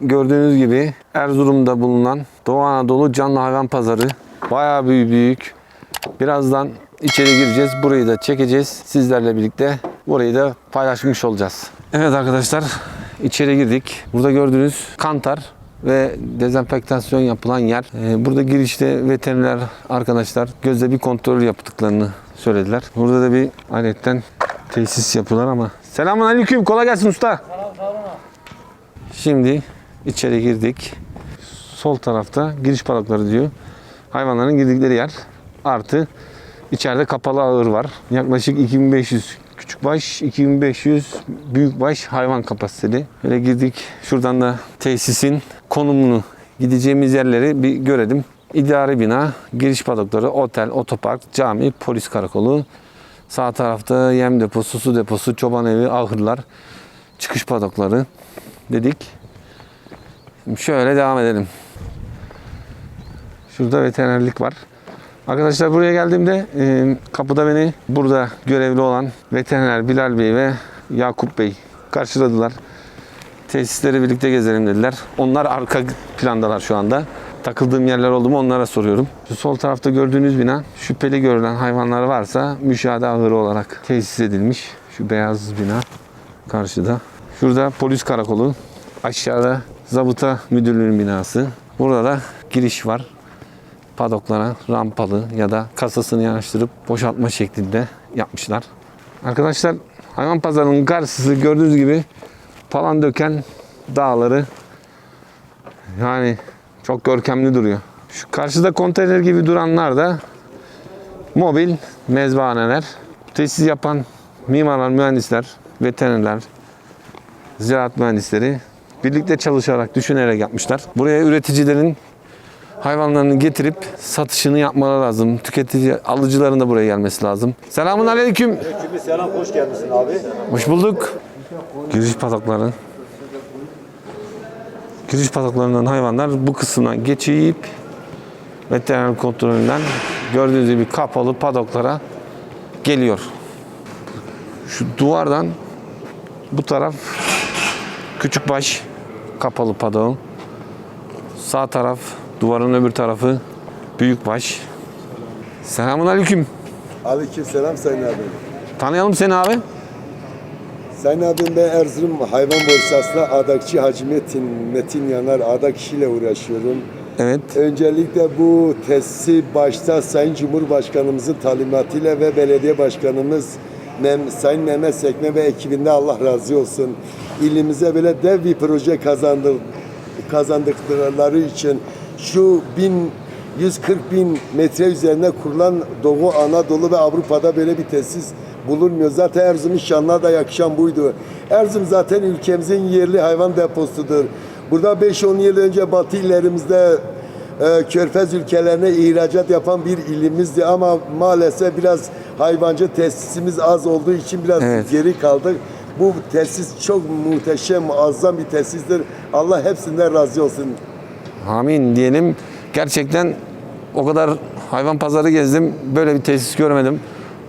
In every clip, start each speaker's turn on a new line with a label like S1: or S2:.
S1: Gördüğünüz gibi Erzurum'da bulunan Doğu Anadolu Canlı Hayvan Pazarı. Bayağı büyük büyük. Birazdan içeri gireceğiz. Burayı da çekeceğiz. Sizlerle birlikte burayı da paylaşmış olacağız. Evet arkadaşlar içeri girdik. Burada gördüğünüz kantar ve dezenfektasyon yapılan yer. Ee, Burada girişte veteriner arkadaşlar gözle bir kontrol yaptıklarını söylediler. Burada da bir aletten tesis yapıyorlar ama. Selamun aleyküm. Kolay gelsin usta. Şimdi içeri girdik. Sol tarafta giriş balıkları diyor. Hayvanların girdikleri yer. Artı içeride kapalı ağır var. Yaklaşık 2500 küçükbaş, 2500 büyükbaş hayvan kapasiteli. Böyle girdik. Şuradan da tesisin konumunu, gideceğimiz yerleri bir görelim. İdari bina, giriş padokları, otel, otopark, cami, polis karakolu. Sağ tarafta yem deposu, su deposu, çoban evi, ahırlar, çıkış padokları dedik. Şöyle devam edelim. Şurada veterinerlik var. Arkadaşlar buraya geldiğimde e, kapıda beni burada görevli olan veteriner Bilal Bey ve Yakup Bey karşıladılar. Tesisleri birlikte gezelim dediler. Onlar arka plandalar şu anda. Takıldığım yerler oldu mu onlara soruyorum. Şu sol tarafta gördüğünüz bina şüpheli görülen hayvanlar varsa müşahede ahırı olarak tesis edilmiş. Şu beyaz bina karşıda. Şurada polis karakolu. Aşağıda zabıta müdürlüğünün binası. Burada da giriş var. Padoklara rampalı ya da kasasını yanaştırıp boşaltma şeklinde yapmışlar. Arkadaşlar hayvan pazarının karşısı gördüğünüz gibi Palandöken dağları yani çok görkemli duruyor. Şu karşıda konteyner gibi duranlar da mobil mezbahaneler. Tesis yapan mimarlar, mühendisler, veterinerler, ziraat mühendisleri birlikte çalışarak, düşünerek yapmışlar. Buraya üreticilerin hayvanlarını getirip satışını yapmaları lazım. Tüketici alıcıların da buraya gelmesi lazım. Selamun aleyküm.
S2: Aleyküm selam, hoş gelmişsin abi.
S1: Hoş bulduk. Giriş patakları. Giriş pataklarından hayvanlar bu kısmına geçip veteriner kontrolünden gördüğünüz gibi kapalı padoklara geliyor. Şu duvardan bu taraf küçük baş kapalı padoğun. Sağ taraf duvarın öbür tarafı büyük baş. Selamun aleyküm.
S3: Aleyküm selam Sayın abim.
S1: Tanıyalım seni abi.
S3: Sayın abim ben Erzurum Hayvan Borsası'nda adakçı Hacı Metin, Metin Yanar adak işiyle uğraşıyorum.
S1: Evet.
S3: Öncelikle bu tesisi başta Sayın Cumhurbaşkanımızın talimatıyla ve belediye başkanımız Mem Sayın Mehmet Sekme ve ekibinde Allah razı olsun. İlimize böyle dev bir proje kazandı, kazandıkları için şu 1140 bin metre üzerine kurulan Doğu Anadolu ve Avrupa'da böyle bir tesis bulunmuyor. Zaten Erzurum'un şanına da yakışan buydu. Erzurum zaten ülkemizin yerli hayvan deposudur. Burada 5-10 yıl önce batı illerimizde e, körfez ülkelerine ihracat yapan bir ilimizdi ama maalesef biraz hayvancı tesisimiz az olduğu için biraz
S1: Evet.
S3: geri kaldık. Bu tesis çok muhteşem, muazzam bir tesistir. Allah hepsinden razı olsun.
S1: Amin diyelim. Gerçekten o kadar hayvan pazarı gezdim. Böyle bir tesis görmedim.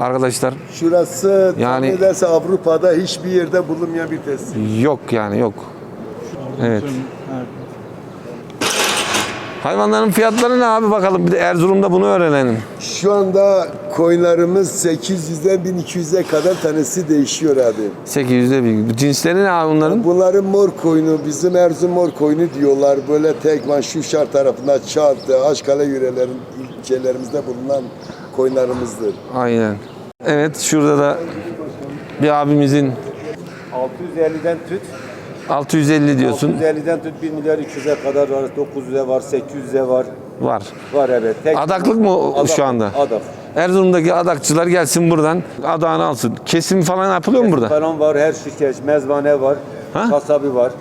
S1: Arkadaşlar
S3: Şurası
S1: Yani-
S3: ederse Avrupa'da hiçbir yerde bulunmayan bir tesis.
S1: yok yani yok. Evet. Hayvanların fiyatları ne abi bakalım. Bir de Erzurum'da bunu öğrenelim.
S3: Şu anda koyunlarımız 800'den 1200'e kadar tanesi değişiyor abi.
S1: 800'de bir. Cinsleri ne abi bunların?
S3: Bunların mor koyunu, bizim Erzurum mor koyunu diyorlar. Böyle Tekman, Şuşar tarafında, Çat, Aşkale yörelerin ilçelerimizde bulunan koyunlarımızdır.
S1: Aynen. Evet şurada da bir abimizin
S2: 650'den tut,
S1: 650 diyorsun.
S2: 650'den tut 1 milyar 200'e kadar var, 900'e var, 800'e var.
S1: Var.
S2: Var evet. Tek
S1: Adaklık mı o-
S2: Adak,
S1: şu anda?
S2: Adak.
S1: Erzurum'daki adakçılar gelsin buradan adağını alsın. Kesim falan yapılıyor mu burada?
S2: Falan var, her şirket, mezbane var,
S1: Ha?
S2: kasabi var.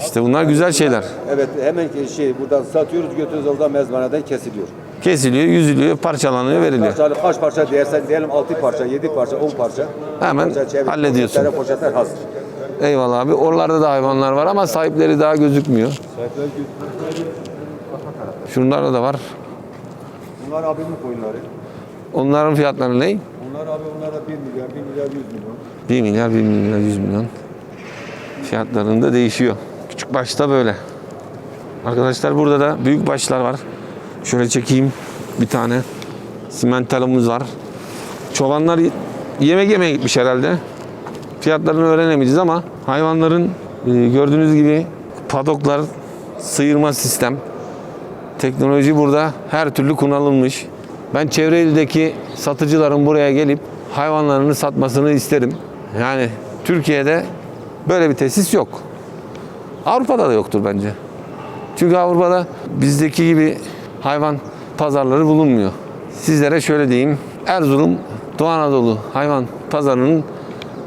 S1: İşte bunlar güzel şeyler.
S2: Evet hemen şey buradan satıyoruz, götürüyoruz orada mezbaneden kesiliyor.
S1: Kesiliyor, yüzülüyor, parçalanıyor, veriliyor.
S2: Parçalı kaç parça değersen diyelim 6 parça, 7 parça, 10 parça.
S1: Hemen
S2: Parça çevir,
S1: hallediyorsun.
S2: Poşetler, poşetler hazır.
S1: Eyvallah abi. Oralarda da hayvanlar var ama sahipleri daha gözükmüyor. Şunlarda da var.
S2: Bunlar abimin koyunları.
S1: Onların fiyatları ne?
S2: Bunlar abi onlara 1 milyar, 1 milyar 100 milyon.
S1: 1 milyar, 1 milyar, 100 milyon. Fiyatlarında değişiyor. Küçük başta böyle. Arkadaşlar burada da büyük başlar var. Şöyle çekeyim bir tane. Simentalımız var. Çobanlar yemek yemeye gitmiş herhalde. Fiyatlarını öğrenemeyeceğiz ama hayvanların e, gördüğünüz gibi padoklar, sıyırma sistem. Teknoloji burada her türlü kullanılmış. Ben çevre ildeki satıcıların buraya gelip hayvanlarını satmasını isterim. Yani Türkiye'de böyle bir tesis yok. Avrupa'da da yoktur bence. Çünkü Avrupa'da bizdeki gibi hayvan pazarları bulunmuyor. Sizlere şöyle diyeyim. Erzurum, Doğu Anadolu hayvan pazarının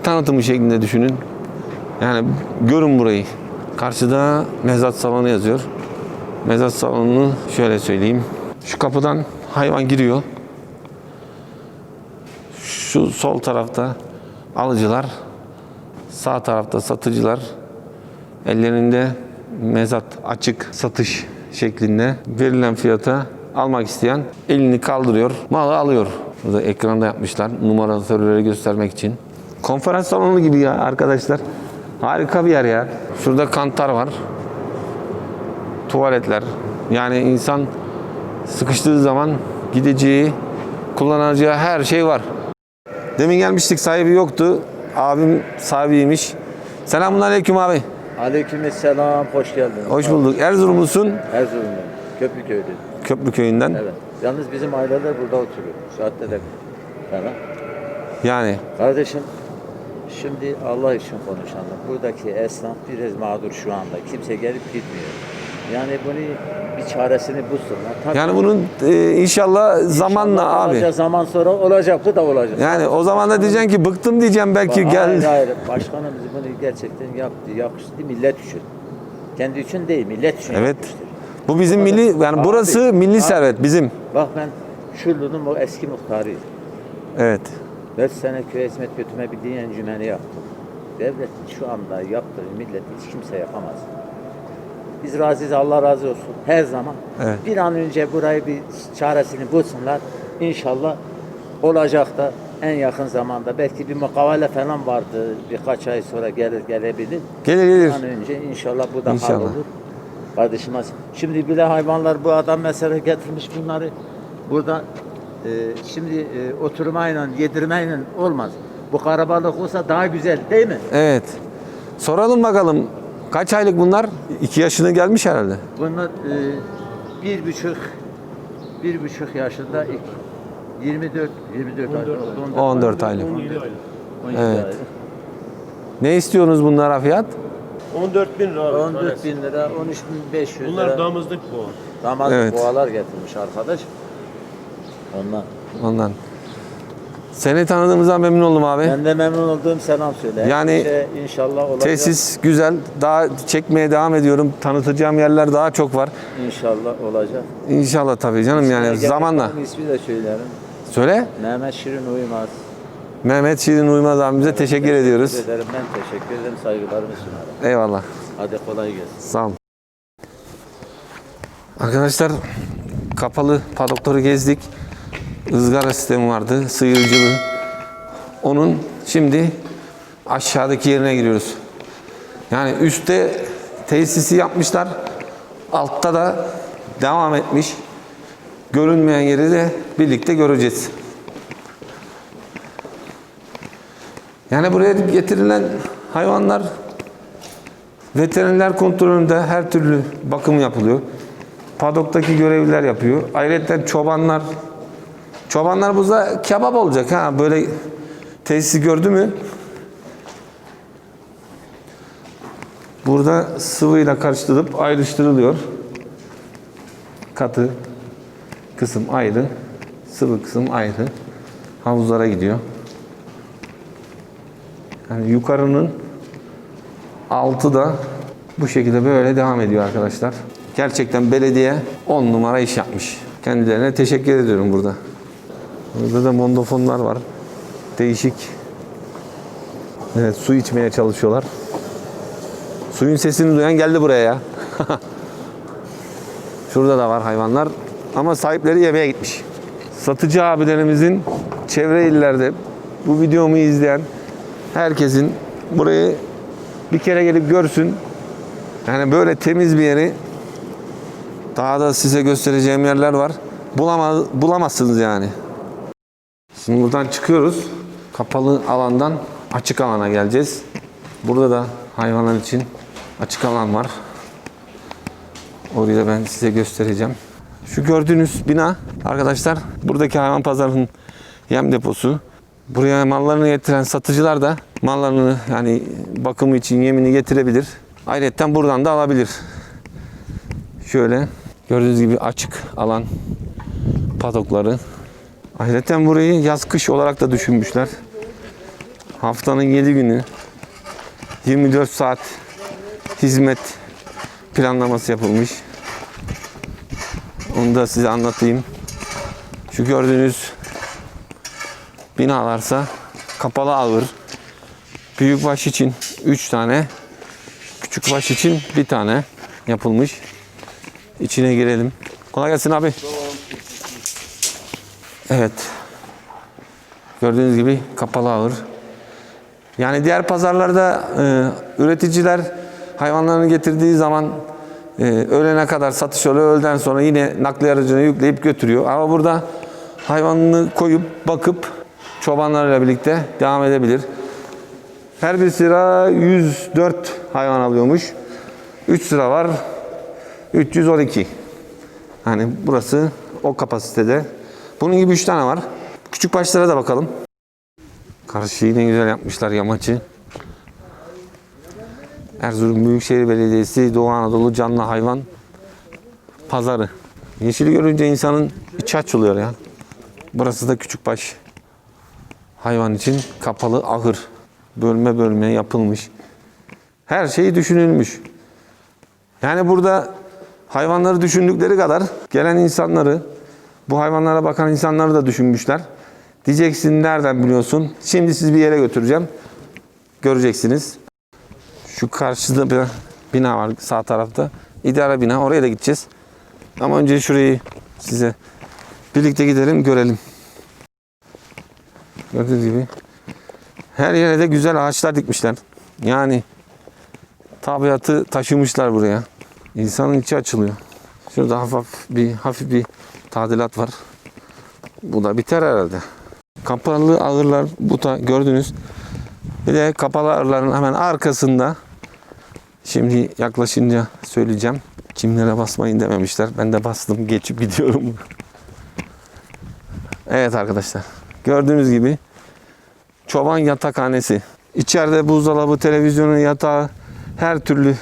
S1: tanıtımı şeklinde düşünün. Yani görün burayı. Karşıda mezat salonu yazıyor. Mezat salonunu şöyle söyleyeyim. Şu kapıdan hayvan giriyor. Şu sol tarafta alıcılar, sağ tarafta satıcılar. Ellerinde mezat açık satış şeklinde verilen fiyata almak isteyen elini kaldırıyor, malı alıyor. Burada ekranda yapmışlar numaratörleri göstermek için. Konferans salonu gibi ya arkadaşlar. Harika bir yer ya. Şurada kantar var. Tuvaletler. Yani insan sıkıştığı zaman gideceği, kullanacağı her şey var. Demin gelmiştik sahibi yoktu. Abim sahibiymiş. Selamun aleyküm abi.
S4: Aleykümselam, hoş geldin.
S1: Hoş bulduk. Erzurumlusun.
S4: Erzurum'dan, Köprüköy'de.
S1: Köprü köyünden.
S4: Evet. Yalnız bizim aileler burada oturuyor. Saatte de.
S1: Yani
S4: Kardeşim, şimdi Allah için konuşalım. Buradaki esnaf biraz mağdur şu anda. Kimse gelip gitmiyor. Yani bunu bir çaresini bulsunlar. Tabii
S1: yani bunun e, inşallah zamanla
S4: inşallah
S1: abi.
S4: Olacak, zaman sonra olacak, bu da olacak.
S1: Yani o zaman da diyeceksin ki bıktım diyeceğim belki
S4: Hayır,
S1: gel.
S4: hayır. Başkanımız bunu gerçekten yaptı, yakıştı millet için. Kendi için değil, millet için
S1: Evet.
S4: yapmıştır.
S1: Bu bizim milli yani
S4: Abi,
S1: burası milli
S4: abi.
S1: servet bizim.
S4: Bak ben Şurlu'nun o eski muhtarıyım.
S1: Evet.
S4: 4 sene köy hizmet götürmebildiği encümeni yaptım. Devlet şu anda yaptığı millet hiç kimse yapamaz. Biz razıyız Allah razı olsun her zaman.
S1: Evet.
S4: Bir an önce burayı bir çaresini bulsunlar. İnşallah olacak da en yakın zamanda belki bir mukavele falan vardı birkaç ay sonra gelir gelebilir.
S1: Gelir
S4: Bir
S1: gelir.
S4: an önce inşallah bu da
S1: İnşallah.
S4: hallolur. Kardeşim şimdi bile hayvanlar bu adam mesela getirmiş bunları burada e, şimdi e, oturmayla yedirmeyle olmaz. Bu karabalık olsa daha güzel değil mi?
S1: Evet. Soralım bakalım. Kaç aylık bunlar? İki yaşına gelmiş herhalde.
S4: Bunlar e, bir buçuk bir buçuk yaşında ilk 24 24 aylık
S1: 14 aylık.
S4: 17
S1: Evet.
S4: aylık.
S1: Ne istiyorsunuz bunlara fiyat?
S5: 14 bin lira abi.
S4: 14 bin lira 13 bin 500
S5: Bunlar
S4: lira.
S5: damızlık bu.
S4: Damazlık
S1: Evet.
S4: boğalar getirmiş arkadaş. Ondan.
S1: Ondan. Seni tanıdığımızdan memnun oldum abi.
S4: Ben de memnun olduğum selam söyle.
S1: Yani
S4: Herkese inşallah olacak.
S1: Tesis güzel. Daha çekmeye devam ediyorum. Tanıtacağım yerler daha çok var.
S4: İnşallah olacak.
S1: İnşallah tabii canım yani
S4: Gerçekten
S1: zamanla.
S4: ismi de söylerim.
S1: Söyle.
S4: Mehmet Şirin Uymaz.
S1: Mehmet Şirin Uymaz abimize teşekkür ediyoruz.
S4: Teşekkür ederim. Ben teşekkür ederim. Saygılarımı sunarım.
S1: Eyvallah.
S4: Hadi kolay gelsin.
S1: Sağ olun. Arkadaşlar kapalı padokları gezdik. Izgara sistemi vardı, sıyırıcılı. Onun şimdi aşağıdaki yerine giriyoruz. Yani üstte tesisi yapmışlar. Altta da devam etmiş. Görünmeyen yeri de birlikte göreceğiz. Yani buraya getirilen hayvanlar Veteriner kontrolünde her türlü bakım yapılıyor. Padoktaki görevliler yapıyor. Ayrıca çobanlar çobanlar burada kebap olacak ha böyle tesisi gördü mü? Burada sıvıyla karıştırılıp ayrıştırılıyor. Katı kısım ayrı, sıvı kısım ayrı. Havuzlara gidiyor. Yani yukarının Altı da bu şekilde böyle devam ediyor arkadaşlar. Gerçekten belediye 10 numara iş yapmış. Kendilerine teşekkür ediyorum burada. Burada da mondofonlar var. Değişik. Evet su içmeye çalışıyorlar. Suyun sesini duyan geldi buraya ya. Şurada da var hayvanlar. Ama sahipleri yemeğe gitmiş. Satıcı abilerimizin çevre illerde bu videomu izleyen herkesin burayı bir kere gelip görsün. Yani böyle temiz bir yeri Daha da size göstereceğim yerler var. Bulama, bulamazsınız yani. Şimdi buradan çıkıyoruz. Kapalı alandan açık alana geleceğiz. Burada da hayvanlar için açık alan var. Orayı da ben size göstereceğim. Şu gördüğünüz bina arkadaşlar buradaki hayvan pazarının yem deposu. Buraya mallarını getiren satıcılar da mallarını yani bakımı için yemini getirebilir. Ayrıca buradan da alabilir. Şöyle gördüğünüz gibi açık alan padokları. Ayrıca burayı yaz kış olarak da düşünmüşler. Haftanın 7 günü 24 saat hizmet planlaması yapılmış. Onu da size anlatayım. Şu gördüğünüz binalarsa kapalı ağır. Büyük baş için 3 tane, küçük baş için bir tane yapılmış. İçine girelim. Kolay gelsin abi. Evet. Gördüğünüz gibi kapalı ağır. Yani diğer pazarlarda e, üreticiler hayvanlarını getirdiği zaman e, öğlene kadar satış oluyor. Öğleden sonra yine nakliye aracına yükleyip götürüyor. Ama burada hayvanını koyup bakıp çobanlarla birlikte devam edebilir. Her bir sıra 104 hayvan alıyormuş. 3 sıra var. 312. Yani burası o kapasitede. Bunun gibi 3 tane var. Küçük başlara da bakalım. Karşıyı ne güzel yapmışlar yamaçı. Erzurum Büyükşehir Belediyesi Doğu Anadolu Canlı Hayvan Pazarı. Yeşili görünce insanın içi açılıyor ya. Burası da küçükbaş hayvan için kapalı ahır. Bölme bölme yapılmış. Her şey düşünülmüş. Yani burada hayvanları düşündükleri kadar gelen insanları, bu hayvanlara bakan insanları da düşünmüşler. Diyeceksin nereden biliyorsun? Şimdi sizi bir yere götüreceğim. Göreceksiniz. Şu karşıda bir bina var sağ tarafta. İdare bina. Oraya da gideceğiz. Ama önce şurayı size birlikte gidelim görelim. Gördüğünüz gibi her yere de güzel ağaçlar dikmişler. Yani tabiatı taşımışlar buraya. İnsanın içi açılıyor. Şurada hafif bir hafif bir tadilat var. Bu da biter herhalde. Kapalı ağırlar bu da gördünüz. Bir de kapalı ağırların hemen arkasında şimdi yaklaşınca söyleyeceğim. Kimlere basmayın dememişler. Ben de bastım geçip gidiyorum. Evet arkadaşlar. Gördüğünüz gibi çoban yatakhanesi. İçeride buzdolabı, televizyonu, yatağı her türlü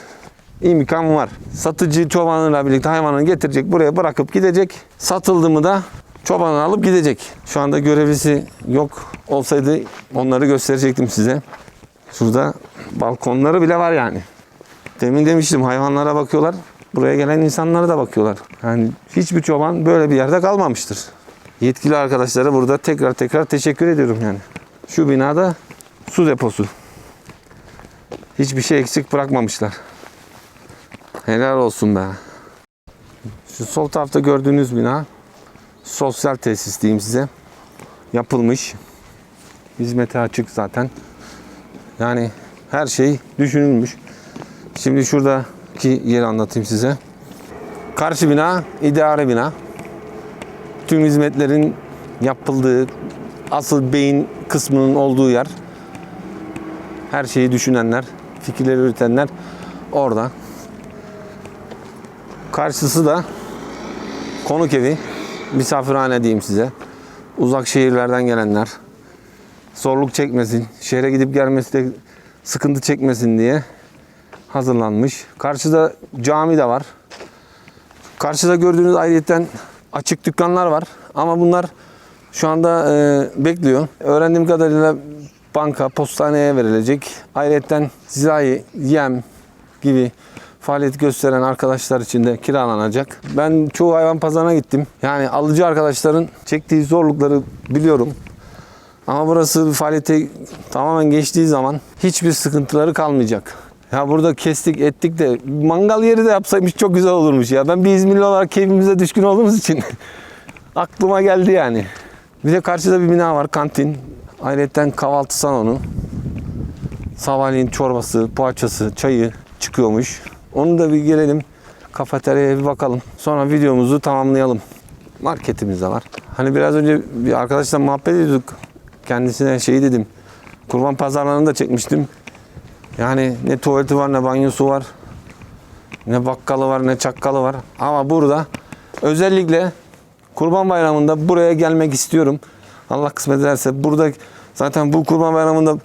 S1: imkan var. Satıcı çobanıyla birlikte hayvanını getirecek, buraya bırakıp gidecek. Satıldı mı da çobanı alıp gidecek. Şu anda görevlisi yok olsaydı onları gösterecektim size. Şurada balkonları bile var yani. Demin demiştim hayvanlara bakıyorlar. Buraya gelen insanlara da bakıyorlar. Yani hiçbir çoban böyle bir yerde kalmamıştır. Yetkili arkadaşlara burada tekrar tekrar teşekkür ediyorum yani. Şu binada su deposu. Hiçbir şey eksik bırakmamışlar. Helal olsun be. Şu sol tarafta gördüğünüz bina sosyal tesis diyeyim size. Yapılmış. Hizmete açık zaten. Yani her şey düşünülmüş. Şimdi şuradaki yeri anlatayım size. Karşı bina idare bina. Tüm hizmetlerin yapıldığı asıl beyin kısmının olduğu yer. Her şeyi düşünenler, fikirleri üretenler orada. Karşısı da konuk evi, misafirhane diyeyim size. Uzak şehirlerden gelenler zorluk çekmesin, şehre gidip gelmesi de sıkıntı çekmesin diye hazırlanmış. Karşıda cami de var. Karşıda gördüğünüz ayrıyetten açık dükkanlar var. Ama bunlar şu anda e, bekliyor. Öğrendiğim kadarıyla banka, postaneye verilecek. Ayrıyetten zirai, yem gibi faaliyet gösteren arkadaşlar için de kiralanacak. Ben çoğu hayvan pazarına gittim. Yani alıcı arkadaşların çektiği zorlukları biliyorum. Ama burası faaliyete tamamen geçtiği zaman hiçbir sıkıntıları kalmayacak. Ya burada kestik ettik de mangal yeri de yapsaymış çok güzel olurmuş ya. Ben bir İzmirli olarak keyfimize düşkün olduğumuz için aklıma geldi yani. Bir de karşıda bir bina var kantin. Ayrıca kahvaltı salonu. Sabahleyin çorbası, poğaçası, çayı çıkıyormuş. Onu da bir gelelim kafeteryaya bir bakalım. Sonra videomuzu tamamlayalım. Marketimiz de var. Hani biraz önce bir arkadaşla muhabbet ediyorduk. Kendisine şey dedim. Kurban pazarlarını da çekmiştim. Yani ne tuvaleti var ne banyosu var. Ne bakkalı var ne çakkalı var. Ama burada özellikle Kurban Bayramı'nda buraya gelmek istiyorum. Allah kısmet ederse burada zaten bu Kurban Bayramı'nda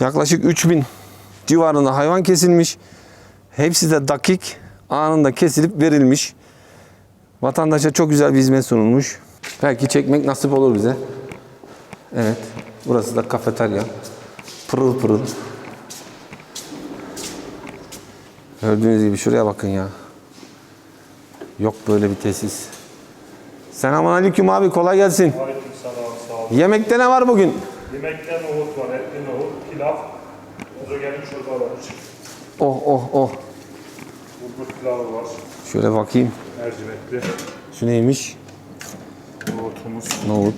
S1: yaklaşık 3000 civarında hayvan kesilmiş. Hepsi de dakik anında kesilip verilmiş. Vatandaşa çok güzel bir hizmet sunulmuş. Belki çekmek nasip olur bize. Evet. Burası da kafeterya. Pırıl pırıl. Gördüğünüz gibi şuraya bakın ya. Yok böyle bir tesis. Selamun aleyküm abi kolay gelsin.
S6: Aleykümselam sağ olun.
S1: Yemekte ne var bugün?
S6: Yemekte nohut var, etli nohut, pilav, özellikle çorba var.
S1: Oh oh oh.
S6: Bulgur pilavı var,
S1: Şöyle bakayım.
S6: mercimekli,
S1: Şu neymiş?
S6: nohutumuz,
S1: Nohut.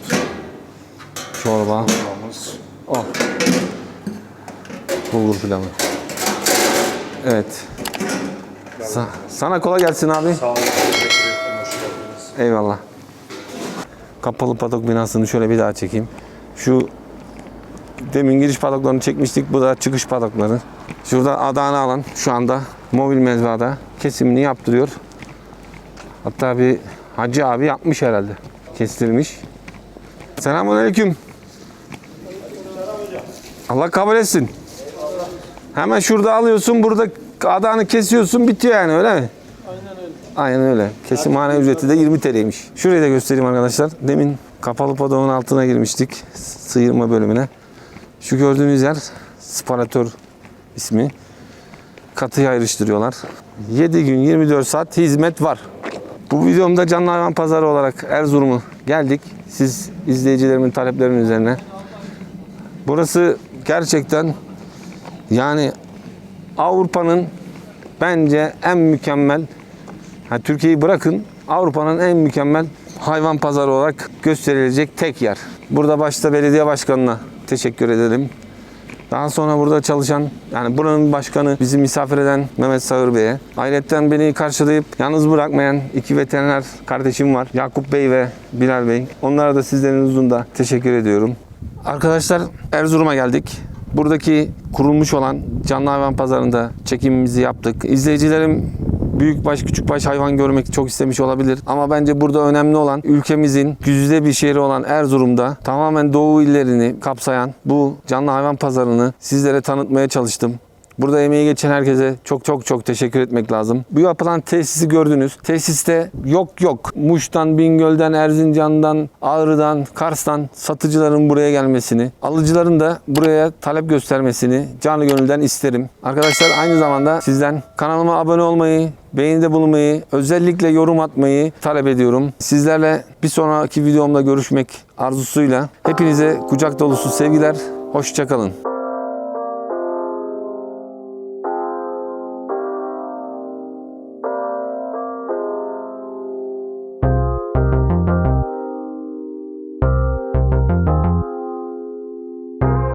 S1: Çorba.
S6: pilavımız.
S1: Oh. Bulgur pilavı. Evet. Sa- sana kolay gelsin abi.
S6: Sağ olun, teşekkür ederim, hoş geldiniz.
S1: Eyvallah. Kapalı padok binasını şöyle bir daha çekeyim. Şu demin giriş padoklarını çekmiştik. Bu da çıkış padokları. Şurada adağını alan şu anda mobil mezbada kesimini yaptırıyor. Hatta bir hacı abi yapmış herhalde. Kestirmiş. Selamun aleyküm. Allah kabul etsin. Hemen şurada alıyorsun, burada adağını kesiyorsun, bitiyor yani öyle mi? Aynen öyle. Kesimhane ücreti de 20 TL'ymiş. Şurayı da göstereyim arkadaşlar. Demin kapalı padoğun altına girmiştik. Sıyırma bölümüne. Şu gördüğünüz yer sparatör ismi. Katıyı ayrıştırıyorlar. 7 gün 24 saat hizmet var. Bu videomda canlı hayvan pazarı olarak Erzurum'u geldik. Siz izleyicilerimin taleplerinin üzerine. Burası gerçekten yani Avrupa'nın bence en mükemmel Ha, Türkiye'yi bırakın Avrupa'nın en mükemmel hayvan pazarı olarak gösterilecek tek yer. Burada başta belediye başkanına teşekkür edelim. Daha sonra burada çalışan, yani buranın başkanı, bizi misafir eden Mehmet Sağır Bey'e. Ayrıca beni karşılayıp yalnız bırakmayan iki veteriner kardeşim var. Yakup Bey ve Bilal Bey. Onlara da sizlerin huzurunda teşekkür ediyorum. Arkadaşlar Erzurum'a geldik. Buradaki kurulmuş olan canlı hayvan pazarında çekimimizi yaptık. İzleyicilerim büyükbaş küçükbaş hayvan görmek çok istemiş olabilir. Ama bence burada önemli olan ülkemizin güzide bir şehri olan Erzurum'da tamamen doğu illerini kapsayan bu canlı hayvan pazarını sizlere tanıtmaya çalıştım. Burada emeği geçen herkese çok çok çok teşekkür etmek lazım. Bu yapılan tesisi gördünüz. Tesiste yok yok. Muş'tan, Bingöl'den, Erzincan'dan, Ağrı'dan, Kars'tan satıcıların buraya gelmesini, alıcıların da buraya talep göstermesini canı gönülden isterim. Arkadaşlar aynı zamanda sizden kanalıma abone olmayı, beğenide bulunmayı, özellikle yorum atmayı talep ediyorum. Sizlerle bir sonraki videomda görüşmek arzusuyla hepinize kucak dolusu sevgiler. Hoşçakalın.